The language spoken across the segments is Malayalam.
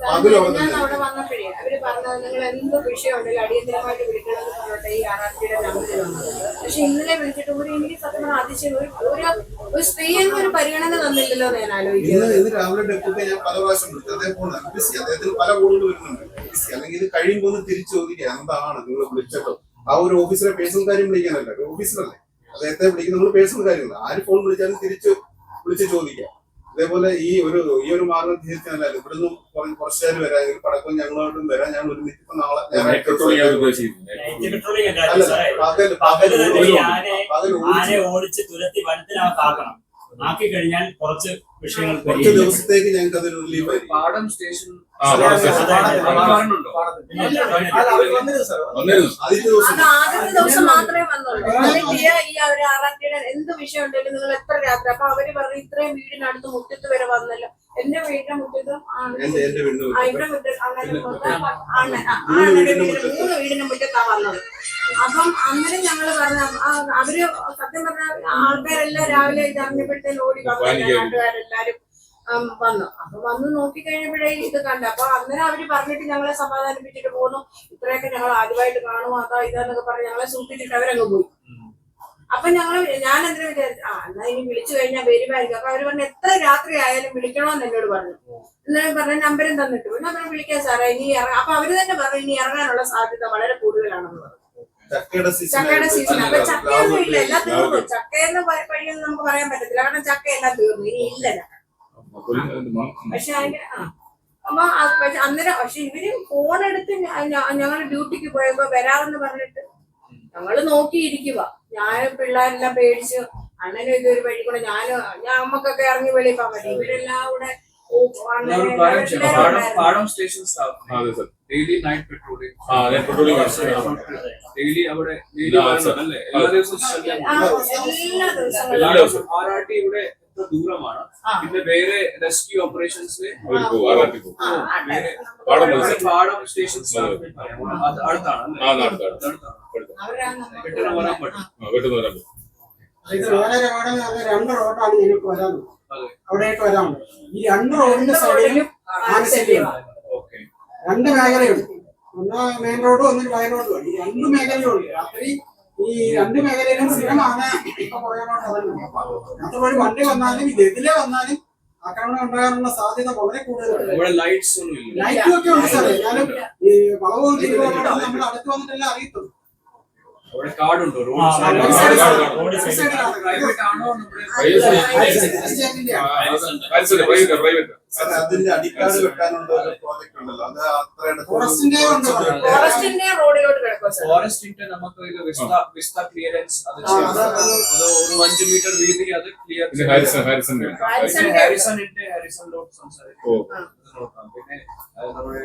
ഞാൻ അവിടെ വന്നപ്പോഴേ അവർ പറഞ്ഞത് നിങ്ങൾ എന്ത് വിഷയമുണ്ടെങ്കിലും അടിയന്തരമായിട്ട് വിളിക്കണമെന്ന് പറഞ്ഞിട്ട് ഈ വന്നത്. പക്ഷെ ഇന്നലെ വിളിച്ചിട്ട് എനിക്ക് സത്യം പറഞ്ഞാൽ അതിശയം. ഒരു ഒരു- ഒരു സ്ത്രീ പരിഗണന തന്നില്ലല്ലോ ഞാൻ ആലോചിക്കുന്നത് ഇന്ന് ഇന്ന് രാവിലെ ഡെപ്യൂട്ടി ഞാൻ പല പ്രാവശ്യം വിളിച്ചു. അതേപോലെ ബിസി അദ്ദേഹത്തിന് പല കോളുകൾ വരുന്നുണ്ട്. ബിസി അല്ലെങ്കിൽ ഇത് കഴിയുമ്പോൾ ഒന്ന് തിരിച്ചു ചോദിക്കുക എന്താണ് നിങ്ങൾ ആ ഒരു ഓഫീസിലെ പേഴ്സണൽ കാര്യം വിളിക്കാനല്ല. ഓഫീസിലല്ലേ? അദ്ദേഹത്തെ വിളിക്കുന്ന നമ്മൾ പേഴ്സണൽ കാര്യങ്ങൾ ആര് ഫോൺ വിളിച്ചാലും തിരിച്ച് വിളിച്ച് ചോദിക്കാം. അതേപോലെ ഈ ഒരു ഈ ഒരു മാർഗം തിരിച്ചാലും ഇവിടുന്ന് കുറ- കുറച്ച് നേരം വരാമെങ്കിൽ പടക്കം ഞങ്ങളോട്ടും വരാം. ഞങ്ങൾ ഒരു ഇപ്പൊ നാളെ പകൽ പകൽ ഈ ഓടിച്ചു തുരത്തി വനത്തിനകത്താക്കണം. ആക്കി കഴിഞ്ഞാൽ കുറച്ച് വിഷയങ്ങൾ കുറച്ച് ദിവസത്തേക്ക് ഞങ്ങൾക്ക് അതൊരു റിലീഫ് പാടം സ്റ്റേഷൻ ദിവസം മാത്രമേ വന്നുള്ളൂ. ഈ ഒരു ആറാട്ടിയുടെ എന്ത് വിഷയം ഉണ്ടെങ്കിലും നിങ്ങൾ എത്ര രാത്രി അപ്പൊ അവർ പറഞ്ഞു ഇത്രയും വീടിനടുത്ത് മുറ്റത്ത് വരെ വന്നല്ലോ. എന്റെ വീടിന്റെ മുറ്റത്തും ആണ്. എന്റെ എന്റെ വീടിന് ആ, ഇവിടെ മുറ്റ അങ്ങനെ മൂന്ന് വീടിന്റെ മുറ്റത്താ അപ്പം അന്നേരം ഞങ്ങൾ പറഞ്ഞ അവർ സത്യം പറഞ്ഞ ആൾക്കാരെല്ലാം രാവിലെ ഇത് അറിഞ്ഞപ്പോഴത്തേനും ഓടി വന്നു. പാനിക്കായി. നാട്ടുകാരെല്ലാരും വന്നു. അപ്പൊ വന്ന് നോക്കി കഴിഞ്ഞപ്പോഴേ ഇത് കണ്ട. അപ്പൊ അന്നേരം അവർ പറഞ്ഞിട്ട് ഞങ്ങളെ സമാധാനിപ്പിച്ചിട്ട് പോന്നു. ഇത്രയൊക്കെ ഞങ്ങൾ ആദ്യമായിട്ട് കാണുമോ അതാ ഇതാന്നൊക്കെ പറഞ്ഞ് ഞങ്ങളെ സൂക്ഷിച്ചിട്ട് അവരങ്ങ് പോയി. അപ്പൊ ഞങ്ങൾ ഞാൻ എന്തിനാ വിചാരിച്ചു ആ എന്നാ ഇനി വിളിച്ചു കഴിഞ്ഞാൽ വരുമായിരിക്കും അപ്പൊ അവർ പറഞ്ഞു എത്ര രാത്രി ആയാലും വിളിക്കണോന്ന് എന്നോട് പറഞ്ഞു. എന്നാലും പറഞ്ഞ നമ്പരും തന്നിട്ട്. പിന്നെ അവരെ വിളിക്കാൻ സാറേ. ഇനി ഇറങ്ങാം അപ്പൊ അവർ തന്നെ പറഞ്ഞു ഇനി ഇറങ്ങാനുള്ള സാധ്യത വളരെ കൂടുതലാണെന്ന് പറഞ്ഞു. ചക്കയുടെ ചക്കയുടെ സീസൺ അപ്പൊ ചക്കയൊന്നും ഇല്ല. എല്ലാം തീർന്നു. ചക്കയെന്ന് വഴിയൊന്നും നമുക്ക് പറയാൻ പറ്റത്തില്ല. കാരണം ചക്ക എല്ലാം തീർന്നു. ഇനി ഇല്ല ചക്ക. പക്ഷെ അതിന്റെ ആ. അപ്പൊ പക്ഷെ അന്നേരം പക്ഷെ ഇവർ ഫോൺ എടുത്ത് ഞങ്ങൾ ഡ്യൂട്ടിക്ക് പോയപ്പോ വരാമെന്ന് പറഞ്ഞിട്ട് ഞങ്ങൾ നോക്കിയിരിക്കുക ഞാനും പിള്ളേരെല്ലാം പേടിച്ച് അണ്ണനും ഇതൊരു വഴി കൂടെ ഞാനും ഞാൻ അമ്മക്കൊക്കെ ഇറങ്ങി വെളിയിൽ പോകാൻ പറ്റും ഇവരെല്ലാം കൂടെ Padam station staff daily night patrolling. Daily അവിടെ എല്ലാ ദിവസവും. എല്ലാ ദിവസവും. ആറാട്ടി ഇവിടെ എത്ര ദൂരമാണ്? പിന്നെ വേറെ റെസ്ക്യൂ ഓപ്പറേഷൻസിന് പാടം സ്റ്റേഷൻ അടുത്താണ് പെട്ടെന്ന് വരാൻ പറ്റും. രണ്ട് റോഡാണ് ഞങ്ങൾക്ക് വരാനുള്ളത് അവിടേക്ക് വരാനുള്ളത് ഈ രണ്ട് റോഡിന്റെ സൈഡിലും ആനശല്യമാണ് ഓക്കെ. രണ്ട് മേഖലയുണ്ട് ഒന്ന് മെയിൻ റോഡും ഒന്ന് വയൽ റോഡും ഈ രണ്ട് മേഖലയുണ്ട് രാത്രി ഈ രണ്ട് മേഖലയിലും സ്ഥിരമാണ് ഇപ്പൊ പുറകോട്ട് അതുകൊണ്ട് അതുപോലെ വണ്ടി വന്നാലും ഇത് എതിലെ വന്നാലും ആക്രമണം ഉണ്ടാകാനുള്ള സാധ്യത വളരെ കൂടുതലാണ്. ഇവിടെ ലൈറ്റ്സ് ഒന്നും ഇല്ല. ലൈറ്റും ഒക്കെ ഉണ്ട് സാറേ. ഞാനും ഈ വളവും നമ്മൾ അടുത്ത് വന്നിട്ടെല്ലാം അറിയത്തുള്ളൂ. അവിടെ കാർഡുണ്ടോ ആ, റോഡ് സൈഡ്. പ്രൈവറ്റ് പ്രൈവറ്റ് അതിന്റെ അടിക്കാട് വെക്കാനുള്ള ഒരു പ്രോജക്ട് ഉണ്ടല്ലോ. അത് അത്രയുടെ ഫോറസ്റ്റിന്റെ ഉണ്ട്? ഫോറസ്റ്റിന്റെ റോഡിലോട്ട് കിടക്കും സാർ. ഫോറസ്റ്റിന്റെ നമുക്ക് ഇത് വിസ്ത വിസ്ത ക്ലിയറൻസ് അത് ഒരു അഞ്ച് മീറ്റർ വീതി അത് ക്ലിയർ പിന്നെ ഹാരിസൺ ഹാരിസൺ ഹാരിസൺ ഹാരിസണിന്റെ ഹാരിസണിലോട്ട് സംസാരിക്കും. ഓ. അത് നോക്കാം. പിന്നെ നമ്മുടെ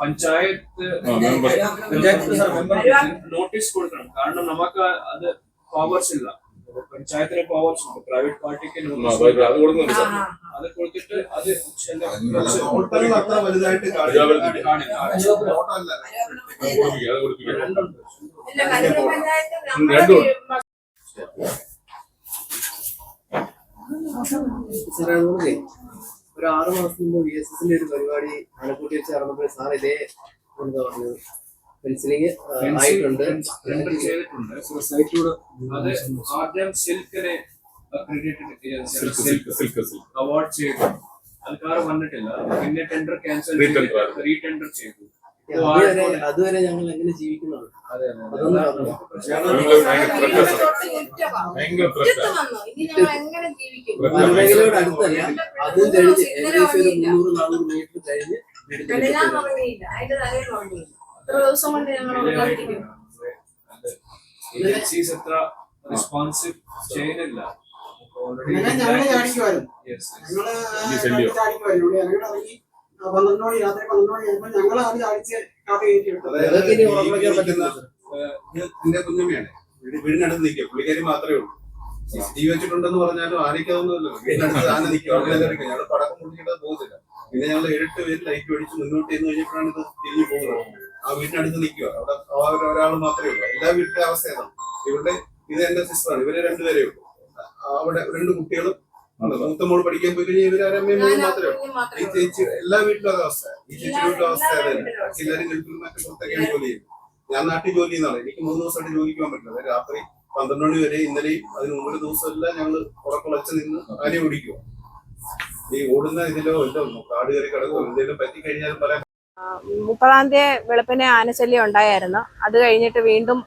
പഞ്ചായത്ത്. പഞ്ചായത്ത് നോട്ടീസ് കൊടുക്കണം. കാരണം നമുക്ക് അത് പവേഴ്സ് ഇല്ല. പഞ്ചായത്തിന് പവേഴ്സ് ഉണ്ട്. പ്രൈവറ്റ് പാർട്ടിക്ക് അത് കൊടുത്തിട്ട് അത് അത്ര വലുതായിട്ട് സാറേ ഒരു ആറ് മാസം മുമ്പ് വി എസ് എസിന്റെ ഒരു പരിപാടി ആലപ്പുഴ വെച്ച് നടന്നപ്പോൾ സാർ ഇതേ എന്താ പറഞ്ഞത്? പെൻസിലിങ് ആയിട്ടുണ്ട് രണ്ടും ചെയ്തിട്ടുണ്ട് സൈറ്റിലൂടെ അത് ആദ്യം സിൽക്കിനെ അവാർഡ് ചെയ്തു ആൾക്കാർ വന്നിട്ടില്ല പിന്നെ ടെൻഡർ ക്യാൻസൽ റീടെൻഡർ ചെയ്തു അതുവരെ അതുവരെ ഞങ്ങൾ എങ്ങനെ ജീവിക്കുന്നത് അടുത്തല്ല അതും കഴിഞ്ഞ് ഏകദേശം ഒരു. മുന്നൂറ് നാനൂറ് മീറ്റർ കഴിഞ്ഞ് എത്ര ദിവസം കൊണ്ട് ഞങ്ങൾ ഏജൻസീസ് റെസ്പോൺസീവ് ചെയ്യുന്നില്ല. ഞങ്ങളെ ചാടിക്കുമായിരുന്നു ഞങ്ങൾ ഈ ശല്യം. ചാടിക്കുമായിരുന്നു ഇവിടെ ഞങ്ങൾ ഇറങ്ങി ആ, പന്ത്രണ്ട് മണി രാത്രി പന്ത്രണ്ട് മണി കഴിയുമ്പോൾ ഞങ്ങൾ അത് ചാടിച്ച് കാപ്പി കയറ്റി വിട്ടത് ഞങ്ങൾക്ക് ഇനി ഉറപ്പിക്കാൻ പറ്റില്ല സർ. എന്റെ കുഞ്ഞമ്മയാണ്. വീട് വീടിനടുത്ത് നിൽക്കുക. പുള്ളിക്കാരി മാത്രമേ ഉള്ളൂ. സി സി ടി വി വെച്ചിട്ടുണ്ടെന്ന് പറഞ്ഞാലും ആനയ്ക്കൊന്നുമില്ല വീടിനടുത്ത് ആന നിൽക്കുക. അവിടെ നിൽക്കുക ഞങ്ങൾ പടക്കം പൊട്ടിച്ചിട്ട് പോകുന്നില്ല. പിന്നെ ഞങ്ങൾ ഏഴെട്ട് പേര് ലൈറ്റ് അടിച്ച് മുന്നോട്ട് ചെന്ന് കഴിഞ്ഞപ്പോഴാണ് ഇത് തിരിഞ്ഞു പോകുന്നത്. ആ വീടിനടുത്ത് നിൽക്കുക അവിടെ ഒരാൾ മാത്രമേ ഉള്ളൂ. എല്ലാ വീട്ടിലെ അവസ്ഥ ഏതാണ് ഇവരുടെ ഇത് എന്റെ സിസ്റ്ററാണ്. ഇവർ രണ്ടുപേരേ ഉള്ളൂ. അവിടെ രണ്ട് കുട്ടികളും മൂത്ത മോൾ പഠിക്കാൻ പോയി കഴിഞ്ഞാൽ ഇവർ അരമ്മയും മോളും മാത്രമേ ഉള്ളൂ. ഈ ചേച്ചി എല്ലാ വീട്ടിലും അത് അവസ്ഥ ഈ ചേച്ചി വീട്ടിലും അവസ്ഥ എല്ലാ അതെ വീട്ടിലും എല്ലാവരും ഗൾഫിലും മറ്റു പുറത്തൊക്കെയാണ് ജോലി ചെയ്യുന്നത്. ഞാൻ നാട്ടിൽ ജോലി ചെയ്യുന്നതാണ്. എനിക്ക് മൂന്ന് ദിവസമായിട്ട് ജോലിക്ക് പോകാൻ പറ്റില്ല. അതായത് രാത്രി പന്ത്രണ്ട് മണി വരെ ഇന്നലെയും അതിന് മുമ്പൊരു ദിവസം എല്ലാം ഞങ്ങൾ ഉറക്കുളച്ച് നിന്ന് അരി ഓടിക്കുക ഈ ഓടുന്ന ഇതിലോ എന്തോ കാട് കയറി കിടക്കോ എന്തെങ്കിലും പറ്റി കഴിഞ്ഞാൽ പറയാൻ മുപ്പതാം തീയതി വെളുപ്പിനെ ആനശല്യം ഉണ്ടായിരുന്നു. അത് കഴിഞ്ഞിട്ട് വീണ്ടും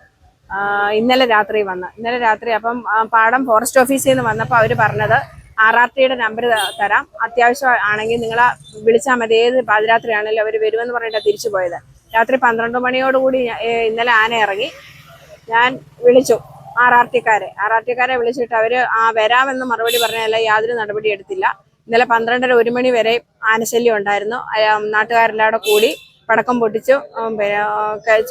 ഇന്നലെ രാത്രി വന്ന്. ഇന്നലെ രാത്രി അപ്പം പാടം ഫോറസ്റ്റ് ഓഫീസിൽ നിന്ന് വന്നപ്പോൾ അവർ പറഞ്ഞത് ആർ ആർ ടിയുടെ നമ്പർ തരാം. അത്യാവശ്യം ആണെങ്കിൽ നിങ്ങളെ വിളിച്ചാൽ മതി. ഏത് പാതിരാത്രി ആണെങ്കിലും അവർ വരുമെന്ന് പറഞ്ഞിട്ടാണ് തിരിച്ചു പോയത്. രാത്രി പന്ത്രണ്ട് മണിയോടുകൂടി ഇന്നലെ ആന ഇറങ്ങി. ഞാൻ വിളിച്ചു ആർ ആർ ടിക്കാരെ ആർ ആർ ടിക്കാരെ വിളിച്ചിട്ട് അവർ ആ വരാമെന്ന് മറുപടി പറഞ്ഞല്ല യാതൊരു നടപടി എടുത്തില്ല. ഇന്നലെ പന്ത്രണ്ടര ഒരു മണി വരെ ആനശല്യം ഉണ്ടായിരുന്നു. നാട്ടുകാരെല്ലാം കൂടി പടക്കം പൊട്ടിച്ചു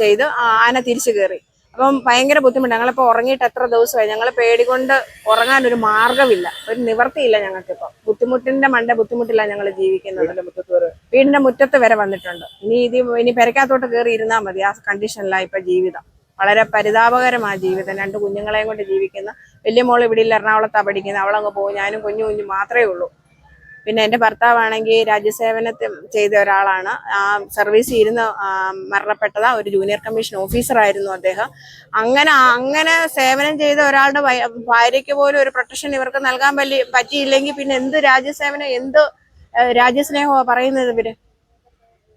ചെയ്ത്. ആന തിരിച്ചു കയറി. അപ്പം ഭയങ്കര ബുദ്ധിമുട്ട്. ഞങ്ങളിപ്പോൾ ഉറങ്ങിയിട്ട് എത്ര ദിവസമായി? ഞങ്ങൾ പേടികൊണ്ട് ഉറങ്ങാൻ ഒരു മാർഗമില്ല ഒരു നിവർത്തിയില്ല ഞങ്ങൾക്കിപ്പോൾ ബുദ്ധിമുട്ടിന്റെ മണ്ട ബുദ്ധിമുട്ടില്ല ഞങ്ങൾ ജീവിക്കുന്നത്. വീടിന്റെ മുറ്റത്ത് വരെ? വന്നിട്ടുണ്ട്. ഇനി ഇത് ഇനി പെരക്കകത്തോട്ട് കയറി ഇരുന്നാൽ മതി ആ കണ്ടീഷനിലാണ് ഇപ്പം ജീവിതം. വളരെ പരിതാപകരമായ ജീവിതം. രണ്ട് കുഞ്ഞുങ്ങളെയും കൊണ്ട് ജീവിക്കുന്ന. വലിയ മോൾ ഇവിടെ ഇല്ല എറണാകുളത്താണ് പഠിക്കുന്നത് അവളങ്ങ് പോകും. ഞാനും കുഞ്ഞു കുഞ്ഞു മാത്രമേ ഉള്ളൂ. പിന്നെ എന്റെ ഭർത്താവാണെങ്കിൽ രാജ്യസേവനത്തിൽ ചെയ്ത ഒരാളാണ്. ആ സർവീസ് ഇരുന്ന് മരണപ്പെട്ടതാ ഒരു ജൂനിയർ കമ്മീഷൻ ഓഫീസറായിരുന്നു അദ്ദേഹം. അങ്ങനെ അങ്ങനെ സേവനം ചെയ്ത ഒരാളുടെ ഭാര്യയ്ക്ക് പോലും ഒരു പ്രൊട്ടക്ഷൻ ഇവർക്ക് നൽകാൻ വലിയ പറ്റിയില്ലെങ്കിൽ പിന്നെ എന്ത് രാജ്യസേവനം എന്ത് രാജ്യസ്നേഹമാണ് പറയുന്നത് ഇവർ?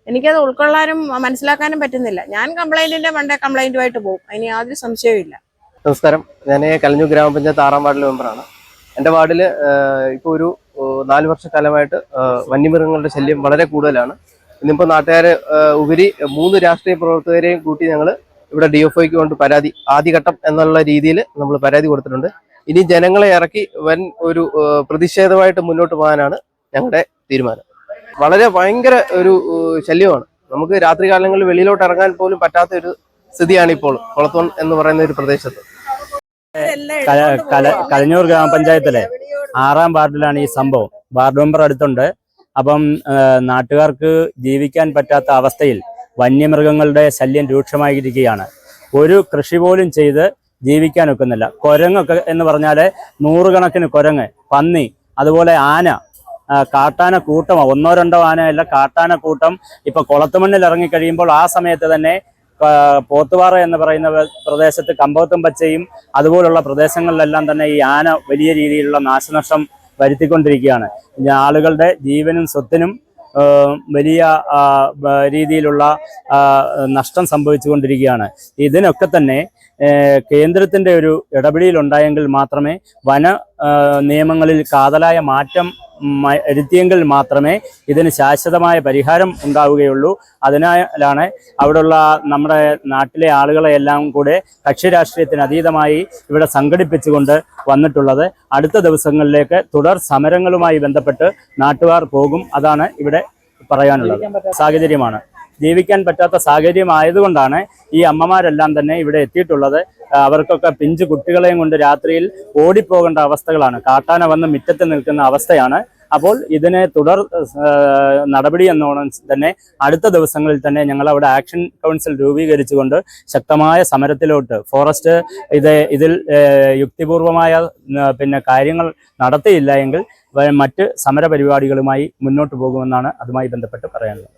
എനിക്കത് ഉൾക്കൊള്ളാനും മനസ്സിലാക്കാനും പറ്റുന്നില്ല. ഞാൻ കംപ്ലൈന്റിന്റെ പണ്ടേ കംപ്ലൈന്റുമായിട്ട് പോകും. അതിന് യാതൊരു സംശയവും നമസ്കാരം. ഞാൻ കലഞ്ഞു ഗ്രാമപഞ്ചായത്ത് ആറാം വാർഡിലെ മെമ്പറാണ് എന്റെ വാർഡിൽ ഇപ്പോൾ ഒരു നാല് വർഷക്കാലമായിട്ട് വന്യമൃഗങ്ങളുടെ ശല്യം വളരെ കൂടുതലാണ്. ഇന്നിപ്പോൾ നാട്ടുകാരെ ഉപരി മൂന്ന് രാഷ്ട്രീയ പ്രവർത്തകരെയും കൂട്ടി ഞങ്ങൾ ഇവിടെ ഡി എഫ് ഐക്ക് കൊണ്ട് പരാതി ആദ്യഘട്ടം എന്നുള്ള രീതിയിൽ നമ്മൾ പരാതി കൊടുത്തിട്ടുണ്ട്. ഇനി ജനങ്ങളെ ഇറക്കി വൻ ഒരു പ്രതിഷേധമായിട്ട് മുന്നോട്ട് പോകാനാണ് ഞങ്ങളുടെ തീരുമാനം. വളരെ ഭയങ്കര ഒരു ശല്യമാണ്. നമുക്ക് രാത്രി കാലങ്ങളിൽ വെളിയിലോട്ട് ഇറങ്ങാൻ പോലും പറ്റാത്ത ഒരു സ്ഥിതിയാണ് ഇപ്പോൾ കുളത്തോൺ എന്ന് പറയുന്ന ഒരു പ്രദേശത്ത്. കലഞ്ഞൂർ ഗ്രാമപഞ്ചായത്തിലെ ആറാം വാർഡിലാണ് ഈ സംഭവം. വാർഡ് മെമ്പർ അടുത്തുണ്ട്. അപ്പം നാട്ടുകാർക്ക് ജീവിക്കാൻ പറ്റാത്ത അവസ്ഥയിൽ വന്യമൃഗങ്ങളുടെ ശല്യം രൂക്ഷമായിരിക്കുകയാണ്. ഒരു കൃഷി പോലും ചെയ്ത് ജീവിക്കാൻ ഒക്കുന്നില്ല. കുരങ്ങൊക്കെ എന്ന് പറഞ്ഞാൽ നൂറുകണക്കിന് കുരങ്ങ് പന്നി അതുപോലെ ആന കാട്ടാന കൂട്ടം ഒന്നോ രണ്ടോ ആനയല്ല കാട്ടാന കൂട്ടം ഇപ്പൊ കുളത്തുമണ്ണിൽ ഇറങ്ങിക്കഴിയുമ്പോൾ ആ സമയത്ത് തന്നെ പോത്തുപാറ എന്ന് പറയുന്ന പ്ര- പ്രദേശത്ത് കമ്പത്തും പച്ചയും അതുപോലുള്ള പ്രദേശങ്ങളിലെല്ലാം തന്നെ ഈ ആന വലിയ രീതിയിലുള്ള നാശനഷ്ടം വരുത്തിക്കൊണ്ടിരിക്കുകയാണ്. ആളുകളുടെ ജീവനും സ്വത്തിനും വലിയ രീതിയിലുള്ള നഷ്ടം സംഭവിച്ചുകൊണ്ടിരിക്കുകയാണ്. ഇതിനൊക്കെ തന്നെ കേന്ദ്രത്തിന്റെ ഒരു ഇടപെടലുണ്ടായെങ്കിൽ മാത്രമേ വന നിയമങ്ങളിൽ കാതലായ മാറ്റം വരുത്തിയെങ്കിൽ മാത്രമേ ഇതിന് ശാശ്വതമായ പരിഹാരം ഉണ്ടാവുകയുള്ളൂ. അതിനാലാണ് അവിടെയുള്ള നമ്മുടെ നാട്ടിലെ ആളുകളെ എല്ലാം കൂടെ കക്ഷി രാഷ്ട്രീയത്തിന് അതീതമായി ഇവിടെ സംഘടിപ്പിച്ചുകൊണ്ട് വന്നിട്ടുള്ളത്. അടുത്ത ദിവസങ്ങളിലേക്ക് തുടർ സമരങ്ങളുമായി ബന്ധപ്പെട്ട് നാട്ടുകാർ പോകും. അതാണ് ഇവിടെ പറയാനുള്ളത്. സാഹചര്യമാണ്. ജീവിക്കാൻ പറ്റാത്ത സാഹചര്യമായതുകൊണ്ടാണ് ഈ അമ്മമാരെല്ലാം തന്നെ ഇവിടെ എത്തിയിട്ടുള്ളത്. അവർക്കൊക്കെ പിഞ്ചു കുട്ടികളെയും കൊണ്ട് രാത്രിയിൽ ഓടിപ്പോകേണ്ട അവസ്ഥകളാണ്. കാട്ടാന വന്ന് മുറ്റത്ത് നിൽക്കുന്ന അവസ്ഥയാണ്. അപ്പോൾ ഇതിനെ തുടർ നടപടി എന്നോണം തന്നെ അടുത്ത ദിവസങ്ങളിൽ തന്നെ ഞങ്ങൾ അവിടെ ആക്ഷൻ കൗൺസിൽ രൂപീകരിച്ചുകൊണ്ട് ശക്തമായ സമരത്തിലോട്ട് ഫോറസ്റ്റ് ഇത് ഇതിൽ യുക്തിപൂർവമായ പിന്നെ കാര്യങ്ങൾ നടത്തിയില്ല എങ്കിൽ മറ്റ് സമര പരിപാടികളുമായി മുന്നോട്ട് പോകുമെന്നാണ് അതുമായി ബന്ധപ്പെട്ട് പറയാനുള്ളത്.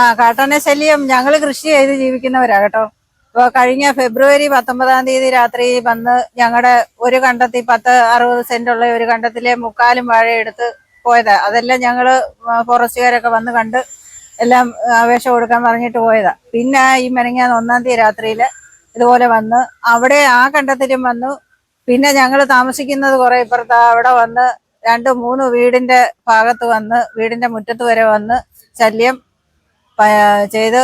ആ കാട്ടാന ശല്യം. ഞങ്ങൾ കൃഷി ചെയ്ത് ജീവിക്കുന്നവരാ കേട്ടോ. ഇപ്പൊ കഴിഞ്ഞ ഫെബ്രുവരി പത്തൊമ്പതാം തീയതി രാത്രി വന്ന് ഞങ്ങളുടെ ഒരു കണ്ടത്തി പത്ത് അറുപത് സെന്റ് ഉള്ള ഒരു കണ്ടത്തിലെ മുക്കാലും വാഴ എടുത്ത് പോയതാ. അതെല്ലാം ഞങ്ങൾ ഫോറസ്റ്റുകാരൊക്കെ വന്ന് കണ്ട് എല്ലാം അപേക്ഷ കൊടുക്കാൻ പറഞ്ഞിട്ട് പോയതാ. പിന്നെ ഈ മെനങ്ങാൻ ഒന്നാം തീയതി രാത്രിയിൽ ഇതുപോലെ വന്ന് അവിടെ ആ കണ്ടത്തിലും വന്നു. പിന്നെ ഞങ്ങൾ താമസിക്കുന്നത് കുറെ ഇപ്പുറത്ത്. അവിടെ വന്ന് രണ്ട് മൂന്ന് വീടിന്റെ ഭാഗത്ത് വന്ന് വീടിന്റെ മുറ്റത്ത് വരെ വന്ന് ശല്യം ചെയ്ത്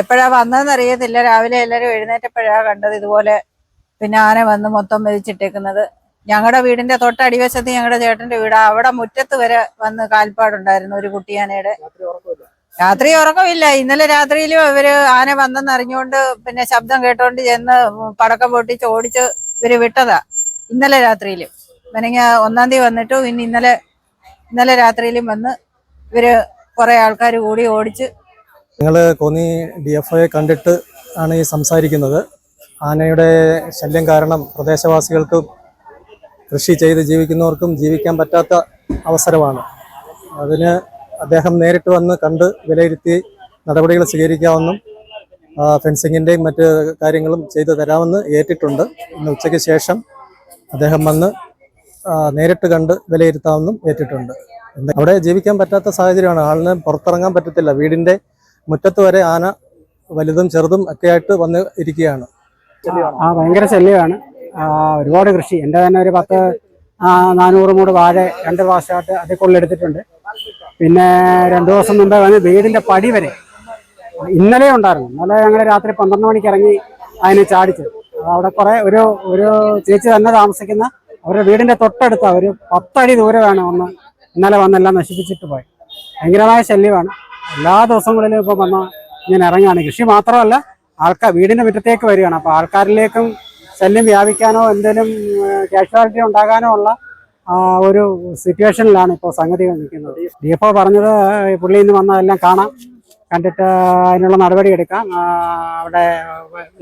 എപ്പോഴാ വന്നതെന്ന് അറിയത്തില്ല രാവിലെ എല്ലാവരും എഴുന്നേറ്റപ്പോഴാ കണ്ടത് ഇതുപോലെ പിന്നെ ആന വന്ന് മൊത്തം മെതിച്ചിട്ടേക്കുന്നത്. ഞങ്ങളുടെ വീടിന്റെ തൊട്ടടിവശത്ത് ഞങ്ങളുടെ ചേട്ടന്റെ വീടാ. അവിടെ മുറ്റത്ത് വരെ വന്ന് കാൽപ്പാടുണ്ടായിരുന്നു ഒരു കുട്ടിയാനയുടെ രാത്രി ഉറക്കമില്ല. ഇന്നലെ രാത്രിയിലും ഇവർ ആന വന്നെന്ന് അറിഞ്ഞുകൊണ്ട് പിന്നെ ശബ്ദം കേട്ടോണ്ട് ചെന്ന് പടക്കം പൊട്ടിച്ച് ഓടിച്ച് ഇവർ വിട്ടതാ ഇന്നലെ രാത്രിയിലും. മെനങ്ങ ഒന്നാം തീയതി വന്നിട്ടു. പിന്നെ ഇന്നലെ ഇന്നലെ രാത്രിയിലും വന്ന് ഇവർ കുറെ ആൾക്കാർ കൂടി ഓടിച്ച് ഞങ്ങൾ കോന്നി ഡി എഫ് കണ്ടിട്ട് ആണ് ഈ സംസാരിക്കുന്നത്. ആനയുടെ ശല്യം കാരണം പ്രദേശവാസികൾക്കും കൃഷി ചെയ്ത് ജീവിക്കുന്നവർക്കും ജീവിക്കാൻ പറ്റാത്ത അവസരമാണ്. അതിന് അദ്ദേഹം നേരിട്ട് വന്ന് കണ്ട് വിലയിരുത്തി നടപടികൾ സ്വീകരിക്കാമെന്നും ഫെൻസിങ്ങിന്റെയും മറ്റ് കാര്യങ്ങളും ചെയ്തു തരാമെന്ന് ഏറ്റിട്ടുണ്ട്. ഇന്ന് ഉച്ചയ്ക്ക് ശേഷം അദ്ദേഹം വന്ന് നേരിട്ട് കണ്ട് വിലയിരുത്താമെന്നും ഏറ്റിട്ടുണ്ട്. അവിടെ ജീവിക്കാൻ പറ്റാത്ത സാഹചര്യമാണ്. ആളിന് പുറത്തിറങ്ങാൻ പറ്റത്തില്ല. വീടിന്റെ മുറ്റത്ത് വരെ ആന വലുതും ചെറുതും ഒക്കെ ആയിട്ട് വന്ന് ഇരിക്കുകയാണ്. ആ ഭയങ്കര ശല്യമാണ്. ഒരുപാട് കൃഷി. എന്റെ തന്നെ ഒരു പത്ത് നാനൂറ് മൂട് വാഴ രണ്ട് പ്രാവശ്യമായിട്ട് അതിൽ കൊള്ളെടുത്തിട്ടുണ്ട് പിന്നെ രണ്ടു ദിവസം മുമ്പേ വന്ന് വീടിന്റെ പടി വരെ ഇന്നലെ ഉണ്ടായിരുന്നു. ഇന്നലെ ഞങ്ങൾ രാത്രി പന്ത്രണ്ട് മണിക്ക് ഇറങ്ങി അതിനെ ചാടിച്ചു. അവിടെ കുറെ ഒരു ഒരു ചേച്ചി തന്നെ താമസിക്കുന്ന അവരുടെ വീടിന്റെ തൊട്ടടുത്ത ഒരു പത്തടി ദൂരെ വേണം ഒന്ന് ഇന്നലെ വന്നെല്ലാം നശിപ്പിച്ചിട്ട് പോയി. ഭയങ്കരമായ ശല്യമാണ്. എല്ലാ ദിവസങ്ങളിലും ഇപ്പം വന്ന ഇങ്ങനെ ഇറങ്ങുകയാണ്. കൃഷി മാത്രമല്ല ആൾക്കാർ വീടിന്റെ മുറ്റത്തേക്ക് വരികയാണ്. അപ്പോൾ ആൾക്കാരിലേക്കും ശല്യം വ്യാപിക്കാനോ എന്തെങ്കിലും കാഷ്വാലിറ്റി ഉണ്ടാകാനോ ഉള്ള ഒരു സിറ്റുവേഷനിലാണ് ഇപ്പോൾ സംഗതി നിൽക്കുന്നത്. ഡിഎഫോ പറഞ്ഞത് പുള്ളി ഇന്ന് വന്നതെല്ലാം കാണാം. കണ്ടിട്ട് അതിനുള്ള നടപടി എടുക്കാം. അവിടെ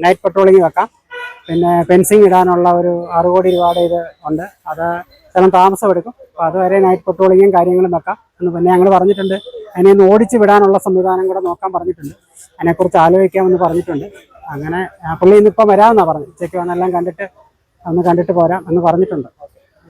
നൈറ്റ് പട്രോളിംഗ് വെക്കാം. പിന്നെ ഫെൻസിങ് ഇടാനുള്ള ഒരു അറുകോടി കോടി രൂപയുടെ ഇത് ഉണ്ട്. അത് ചില താമസം എടുക്കും അപ്പോൾ അതുവരെ നൈറ്റ് പട്രോളിങ്ങും കാര്യങ്ങളും വെക്കാം. എന്ന് പിന്നെ ഞങ്ങൾ പറഞ്ഞിട്ടുണ്ട് അതിനെ ഒന്ന് ഓടിച്ചു വിടാനുള്ള സംവിധാനം കൂടെ നോക്കാൻ പറഞ്ഞിട്ടുണ്ട്. അതിനെക്കുറിച്ച് ആലോചിക്കാമെന്ന് പറഞ്ഞിട്ടുണ്ട്. അങ്ങനെ പുള്ളി ഇന്നിപ്പം വരാമെന്നാണ് പറഞ്ഞത്. ഉച്ചയ്ക്ക് വന്നെല്ലാം കണ്ടിട്ട് ഒന്ന് കണ്ടിട്ട് പോരാം എന്ന് പറഞ്ഞിട്ടുണ്ട്.